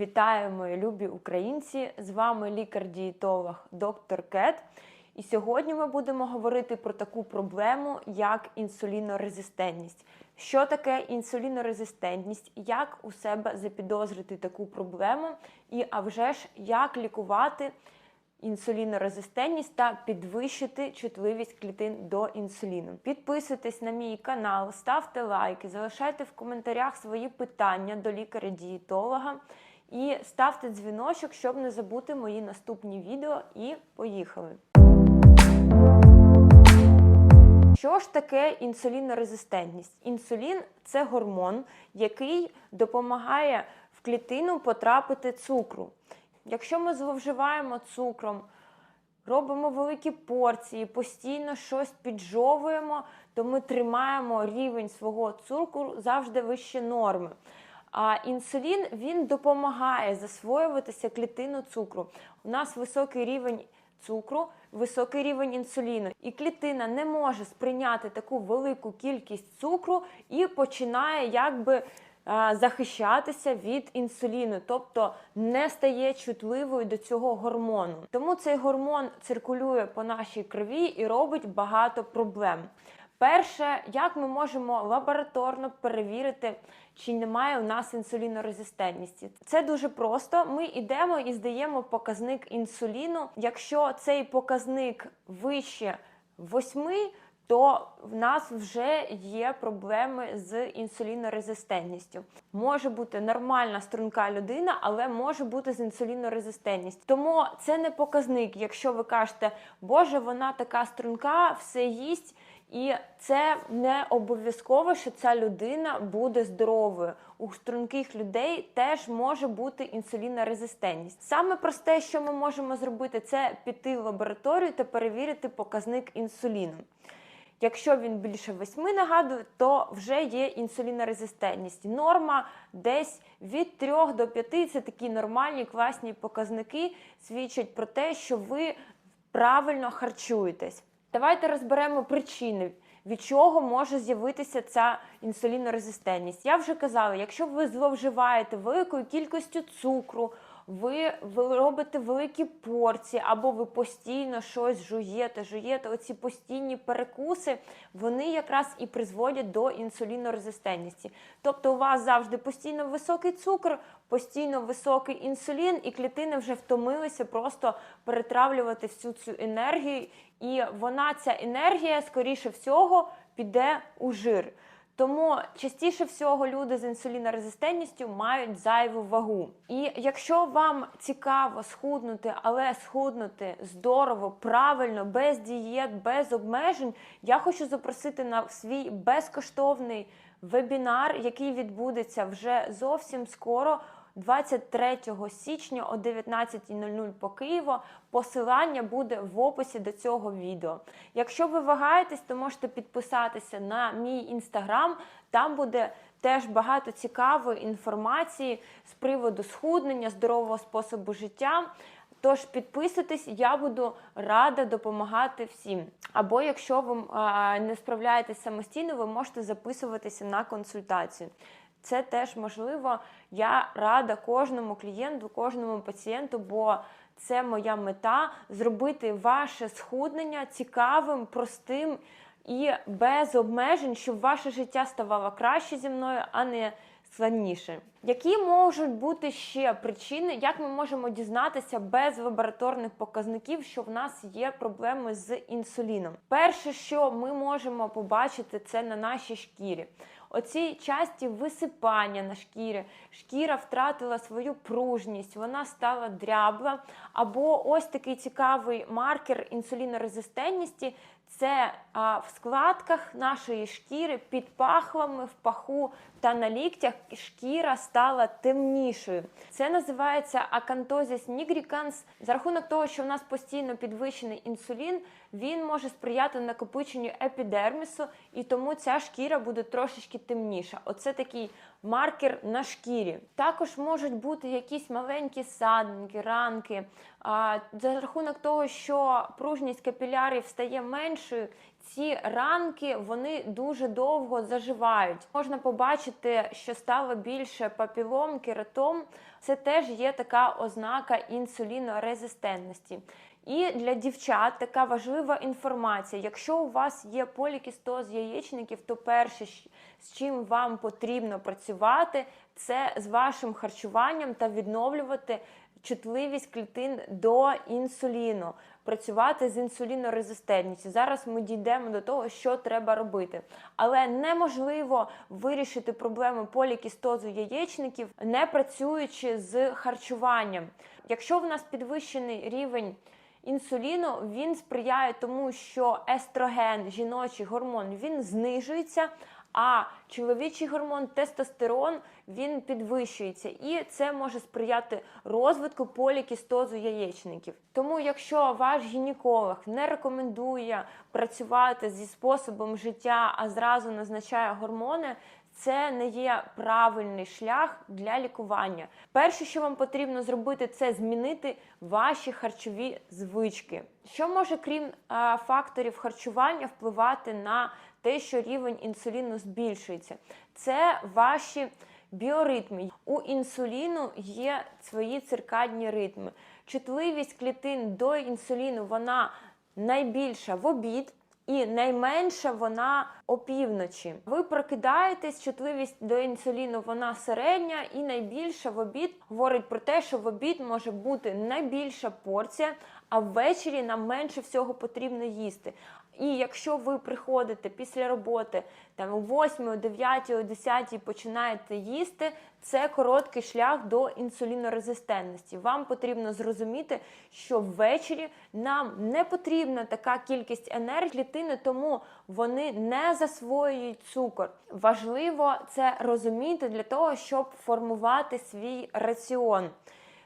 Вітаю, мої любі українці! З вами лікар-дієтолог доктор Кет. І сьогодні ми будемо говорити про таку проблему, як інсулінорезистентність. Що таке інсулінорезистентність, як у себе запідозрити таку проблему, і а вже ж як лікувати інсулінорезистентність та підвищити чутливість клітин до інсуліну. Підписуйтесь на мій канал, ставте лайки, залишайте в коментарях свої питання до лікаря-дієтолога і ставте дзвіночок, щоб не забути мої наступні відео. І поїхали! Що ж таке інсулінорезистентність? Інсулін це гормон, який допомагає в клітину потрапити цукру. Якщо ми зловживаємо цукром, робимо великі порції, постійно щось піджовуємо, то ми тримаємо рівень свого цукру завжди вище норми. А інсулін він допомагає засвоюватися клітину цукру. У нас високий рівень цукру, високий рівень інсуліну, і клітина не може сприйняти таку велику кількість цукру і починає якби захищатися від інсуліну, тобто не стає чутливою до цього гормону. Тому цей гормон циркулює по нашій крові і робить багато проблем. Перше, як ми можемо лабораторно перевірити, чи немає у нас інсулінорезистентності. Це дуже просто. Ми йдемо і здаємо показник інсуліну. Якщо цей показник вище 8, то в нас вже є проблеми з інсулінорезистентністю. Може бути нормальна струнка людина, але може бути з інсулінорезистентністю. Тому це не показник, якщо ви кажете, Боже, вона така струнка, все їсть. І це не обов'язково, що ця людина буде здоровою. У струнких людей теж може бути інсулінорезистентність. Саме просте, що ми можемо зробити, це піти в лабораторію та перевірити показник інсуліну. Якщо він більше 8 нагадую, то вже є інсулінорезистентність. Норма десь від 3 до 5 це такі нормальні класні показники, свідчать про те, що ви правильно харчуєтесь. Давайте розберемо причини, від чого може з'явитися ця інсулінорезистентність. Я вже казала, якщо ви зловживаєте великою кількістю цукру, ви, робите великі порції, або ви постійно щось жуєте, жуєте, оці постійні перекуси, вони якраз і призводять до інсулінорезистентності. Тобто у вас завжди постійно високий цукор, постійно високий інсулін, і клітини вже втомилися просто перетравлювати всю цю енергію, і вона, ця енергія, скоріше всього, піде у жир. Тому частіше всього люди з інсулінорезистентністю мають зайву вагу. І якщо вам цікаво схуднути, але схуднути здорово, правильно, без дієт, без обмежень, я хочу запросити на свій безкоштовний вебінар, який відбудеться вже зовсім скоро. 23 січня о 19.00 по Києву. Посилання буде в описі до цього відео. Якщо ви вагаєтесь, то можете підписатися на мій інстаграм. Там буде теж багато цікавої інформації з приводу схуднення, здорового способу життя. Тож підписуйтесь, я буду рада допомагати всім. Або якщо ви не справляєтесь самостійно, ви можете записуватися на консультацію. Це теж можливо. Я рада кожному клієнту, кожному пацієнту, бо це моя мета зробити ваше схуднення цікавим, простим і без обмежень, щоб ваше життя ставало краще зі мною, а не складніше. Які можуть бути ще причини, як ми можемо дізнатися без лабораторних показників, що в нас є проблеми з інсуліном? Перше, що ми можемо побачити, це на нашій шкірі. Оці часті висипання на шкірі, шкіра втратила свою пружність, вона стала дрябла. Або ось такий цікавий маркер інсулінорезистентності це а, в складках нашої шкіри під пахвами, в паху та на ліктях шкіра стала темнішою. Це називається акантозіс нігріканс. За рахунок того, що в нас постійно підвищений інсулін, він може сприяти накопиченню епідермісу, і тому ця шкіра буде трошечки темніша. Оце такий маркер на шкірі. Також можуть бути якісь маленькі садинки, ранки. А, За рахунок того, що пружність капілярів стає меншою, ці ранки вони дуже довго заживають. Можна побачити, що стало більше папілом, кератом Це теж є така ознака інсулінорезистентності. І для дівчат така важлива інформація. Якщо у вас є полікістоз яєчників, то перше, з чим вам потрібно працювати, це з вашим харчуванням та відновлювати чутливість клітин до інсуліну, працювати з інсулінорезистентністю. Зараз ми дійдемо до того, що треба робити. Але неможливо вирішити проблему полікістозу яєчників, не працюючи з харчуванням. Якщо в нас підвищений рівень інсуліну, він сприяє тому, що естроген, жіночий гормон, він знижується. А чоловічий гормон тестостерон він підвищується, і це може сприяти розвитку полікістозу яєчників. Тому, якщо ваш гінеколог не рекомендує працювати зі способом життя, а зразу назначає гормони, це не є правильний шлях для лікування. Перше, що вам потрібно зробити, це змінити ваші харчові звички. Що може, крім е, факторів харчування, впливати на те, що рівень інсуліну збільшується? Це ваші біоритми. У інсуліну є свої циркадні ритми. Чутливість клітин до інсуліну вона найбільша в обід. І найменша вона опівночі. Ви прокидаєтесь, чутливість до інсуліну вона середня, і найбільша в обід говорить про те, що в обід може бути найбільша порція, а ввечері нам менше всього потрібно їсти. І якщо ви приходите після роботи там о 8, о 9, о 10 починаєте їсти, це короткий шлях до інсулінорезистентності. Вам потрібно зрозуміти, що ввечері нам не потрібна така кількість енергії, клітини, тому вони не засвоюють цукор. Важливо це розуміти для того, щоб формувати свій раціон.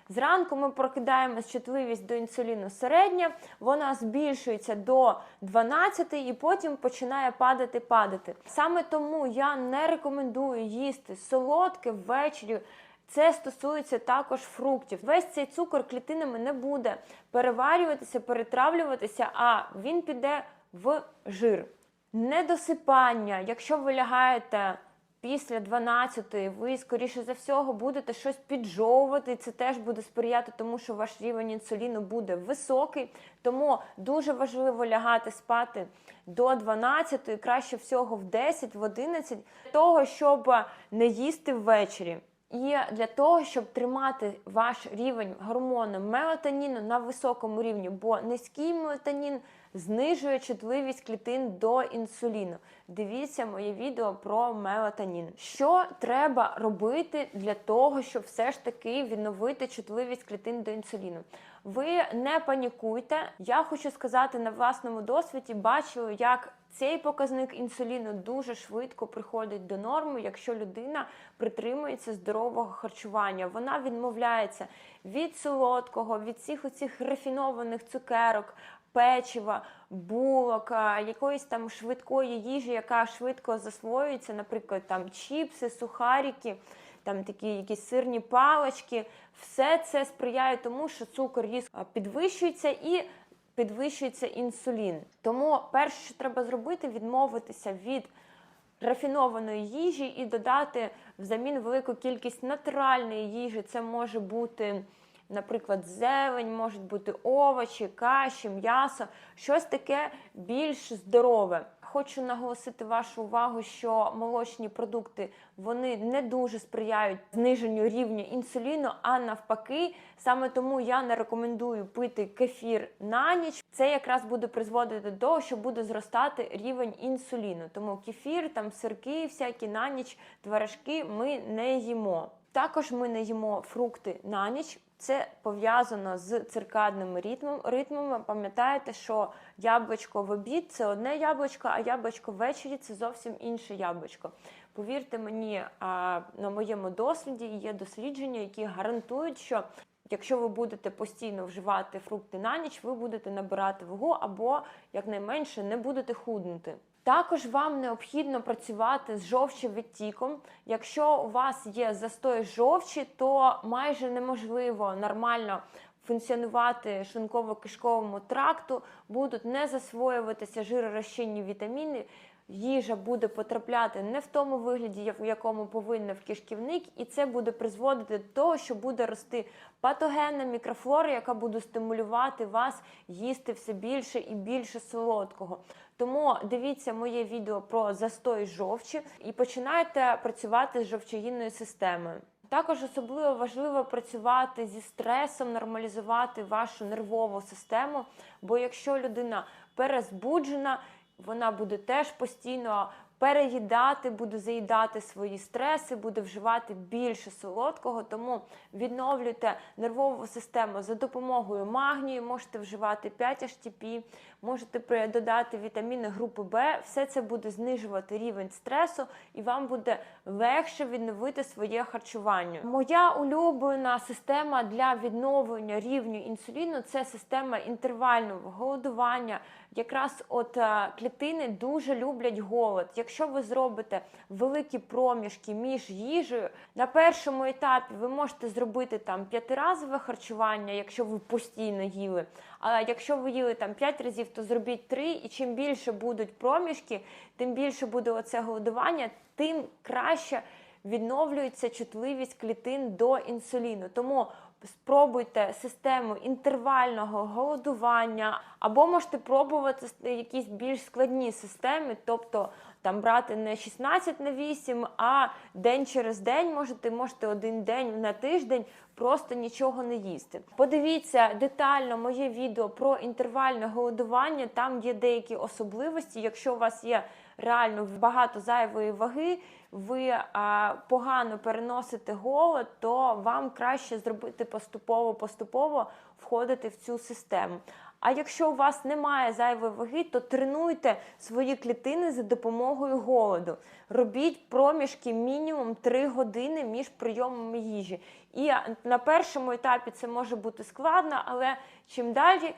Зранку ми прокидаємось, чутливість до інсуліну середня, вона збільшується до 12 і потім починає падати падати. Саме тому я не рекомендую їсти солодке ввечері. Це стосується також фруктів. Весь цей цукор клітинами не буде переварюватися, перетравлюватися, а він піде в жир. Недосипання, якщо ви лягаєте після 12-ї, ви, скоріше за всього, будете щось піджовувати, і це теж буде сприяти тому, що ваш рівень інсуліну буде високий. Тому дуже важливо лягати спати до 12-ї, краще всього в 10, в 11, для того, щоб не їсти ввечері. І для того, щоб тримати ваш рівень гормону мелатоніну на високому рівні, бо низький мелатонін знижує чутливість клітин до інсуліну. Дивіться моє відео про мелатонін. Що треба робити для того, щоб все ж таки відновити чутливість клітин до інсуліну? Ви не панікуйте. Я хочу сказати на власному досвіді, бачу, як цей показник інсуліну дуже швидко приходить до норми, якщо людина притримується здорового харчування. Вона відмовляється від солодкого, від всіх оцих рафінованих цукерок, печива, булок, якоїсь там швидкої їжі, яка швидко засвоюється, наприклад, там чіпси, сухарики. Там такі якісь сирні палочки, все це сприяє тому, що цукор різко підвищується і підвищується інсулін. Тому перше, що треба зробити, відмовитися від рафінованої їжі і додати взамін велику кількість натуральної їжі. Це може бути, наприклад, зелень, можуть бути овочі, каші, м'ясо, щось таке більш здорове. Хочу наголосити вашу увагу, що молочні продукти вони не дуже сприяють зниженню рівня інсуліну, а навпаки, саме тому я не рекомендую пити кефір на ніч. Це якраз буде призводити до того, що буде зростати рівень інсуліну. Тому кефір, там сирки, всякі на ніч, творожки ми не їмо. Також ми не їмо фрукти на ніч. Це пов'язано з циркадними ритмом, ритмами. Пам'ятаєте, що яблучко в обід це одне яблучко, а яблучко ввечері це зовсім інше яблучко. Повірте мені, на моєму досвіді є дослідження, які гарантують, що якщо ви будете постійно вживати фрукти на ніч, ви будете набирати вагу або якнайменше не будете худнути. Також вам необхідно працювати з жовчовідтіком. Якщо у вас є застой жовчі, то майже неможливо нормально функціонувати шлунково-кишковому тракту, будуть не засвоюватися жиророзчинні вітаміни. Їжа буде потрапляти не в тому вигляді, в якому повинна в кишківник, і це буде призводити до того, що буде рости патогенна мікрофлора, яка буде стимулювати вас їсти все більше і більше солодкого. Тому дивіться моє відео про застой жовчі і починайте працювати з жовчогінною системою. Також особливо важливо працювати зі стресом, нормалізувати вашу нервову систему. Бо якщо людина перезбуджена, вона буде теж постійно переїдати, буде заїдати свої стреси, буде вживати більше солодкого. Тому відновлюйте нервову систему за допомогою магнію, можете вживати 5-HTP, можете додати вітаміни групи Б. Все це буде знижувати рівень стресу, і вам буде легше відновити своє харчування. Моя улюблена система для відновлення рівню інсуліну це система інтервального голодування. Якраз от е, клітини дуже люблять голод. Якщо ви зробите великі проміжки між їжею, на першому етапі ви можете зробити там п'ятиразове харчування, якщо ви постійно їли. А якщо ви їли там 5 разів, то зробіть 3, і чим більше будуть проміжки, тим більше буде оце голодування, тим краще відновлюється чутливість клітин до інсуліну. Тому спробуйте систему інтервального голодування, або можете пробувати якісь більш складні системи, тобто там брати не 16 на 8, а день через день можете, можете один день на тиждень просто нічого не їсти. Подивіться детально моє відео про інтервальне голодування. Там є деякі особливості. Якщо у вас є реально багато зайвої ваги, ви а, погано переносите голод, то вам краще зробити поступово-поступово входити в цю систему. А якщо у вас немає зайвої ваги, то тренуйте свої клітини за допомогою голоду. Робіть проміжки мінімум 3 години між прийомами їжі. І на першому етапі це може бути складно, але чим далі,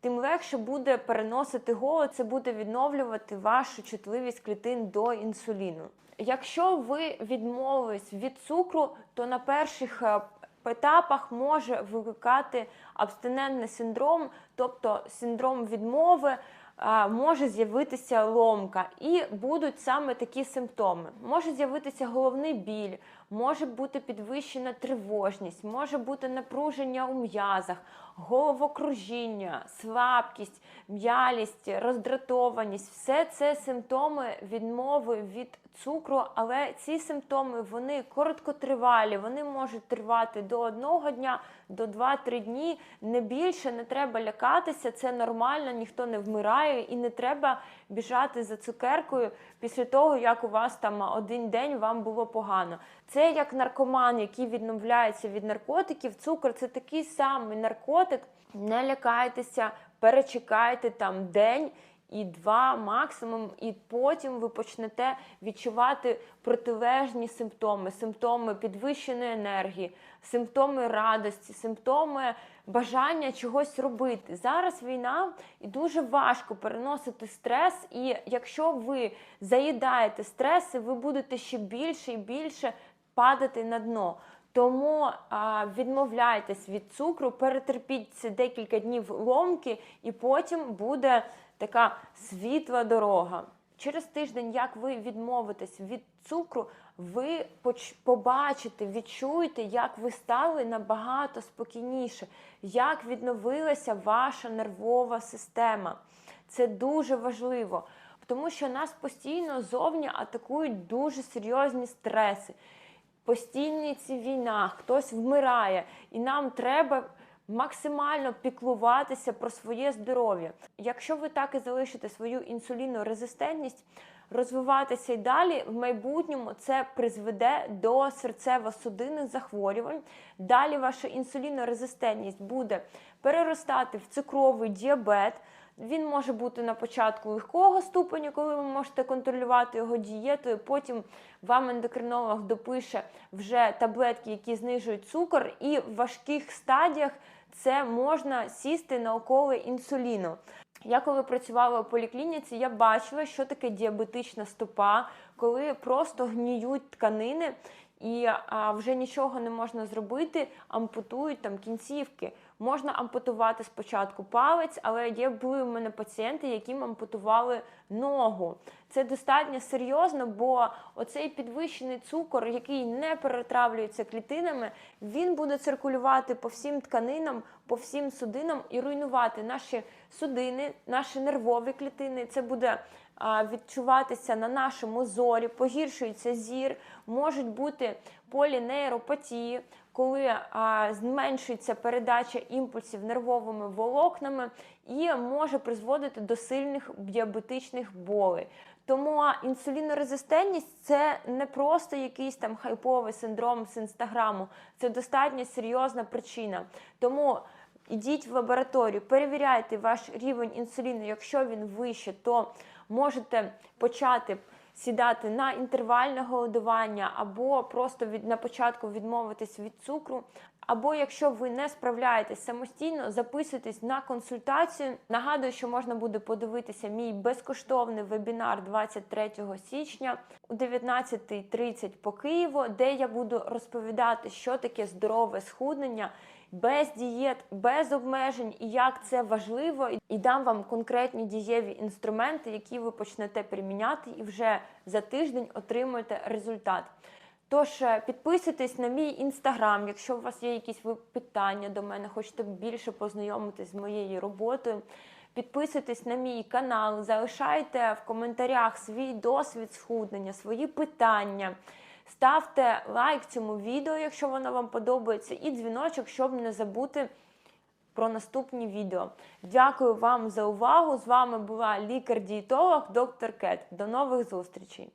тим легше буде переносити голод, це буде відновлювати вашу чутливість клітин до інсуліну. Якщо ви відмовились від цукру, то на перших е, етапах може викликати абстинентний синдром, тобто синдром відмови. е, Може з'явитися ломка, і будуть саме такі симптоми. Може з'явитися головний біль, може бути підвищена тривожність, може бути напруження у м'язах, головокружіння, слабкість, м'ялість, роздратованість все це симптоми відмови від цукру, але ці симптоми вони короткотривалі, вони можуть тривати до одного дня, до 2-3 дні. Не більше не треба лякатися, це нормально, ніхто не вмирає, і не треба біжати за цукеркою після того, як у вас там один день вам було погано. Це як наркоман, який відмовляється від наркотиків. Цукор це такий самий наркотик. Не лякайтеся, перечекайте там день. І два максимум, і потім ви почнете відчувати протилежні симптоми: симптоми підвищеної енергії, симптоми радості, симптоми бажання чогось робити. Зараз війна і дуже важко переносити стрес. І якщо ви заїдаєте стреси, ви будете ще більше і більше падати на дно. Тому а, відмовляйтесь від цукру, перетерпіть ці декілька днів ломки, і потім буде така світла дорога. Через тиждень, як ви відмовитесь від цукру, ви побачите, відчуєте, як ви стали набагато спокійніше, як відновилася ваша нервова система. Це дуже важливо, тому що нас постійно зовні атакують дуже серйозні стреси. Постійні ці війна, хтось вмирає, і нам треба максимально піклуватися про своє здоров'я. Якщо ви так і залишите свою інсулінорезистентність, розвиватися й далі, в майбутньому це призведе до серцево-судинних захворювань. Далі ваша інсулінорезистентність буде переростати в цукровий діабет. Він може бути на початку легкого ступеню, коли ви можете контролювати його дієтою. Потім вам ендокринолог допише вже таблетки, які знижують цукор, і в важких стадіях це можна сісти на уколи інсуліну. Я коли працювала у поліклініці, я бачила, що таке діабетична стопа, коли просто гніють тканини і а, вже нічого не можна зробити, ампутують там кінцівки. Можна ампутувати спочатку палець, але є були у мене пацієнти, яким ампутували ногу. Це достатньо серйозно, бо оцей підвищений цукор, який не перетравлюється клітинами, він буде циркулювати по всім тканинам, по всім судинам і руйнувати наші судини, наші нервові клітини. Це буде відчуватися на нашому зорі, погіршується зір, можуть бути полінейропатії, коли зменшується передача імпульсів нервовими волокнами і може призводити до сильних діабетичних болей. Тому інсулінорезистентність це не просто якийсь там хайповий синдром з інстаграму, це достатньо серйозна причина. Тому ідіть в лабораторію, перевіряйте ваш рівень інсуліну. Якщо він вище, то можете почати сідати на інтервальне голодування, або просто від на початку відмовитись від цукру. Або якщо ви не справляєтесь самостійно, записуйтесь на консультацію. Нагадую, що можна буде подивитися мій безкоштовний вебінар 23 січня у 19.30 по Києву, де я буду розповідати, що таке здорове схуднення. Без дієт, без обмежень, і як це важливо, і дам вам конкретні дієві інструменти, які ви почнете приміняти, і вже за тиждень отримуєте результат. Тож е, підписуйтесь на мій інстаграм, якщо у вас є якісь питання до мене, хочете більше познайомитись з моєю роботою. Підписуйтесь на мій канал, залишайте в коментарях свій досвід схуднення, свої питання. Ставте лайк цьому відео, якщо воно вам подобається, і дзвіночок, щоб не забути про наступні відео. Дякую вам за увагу! З вами була лікар-дієтолог доктор Кет. До нових зустрічей!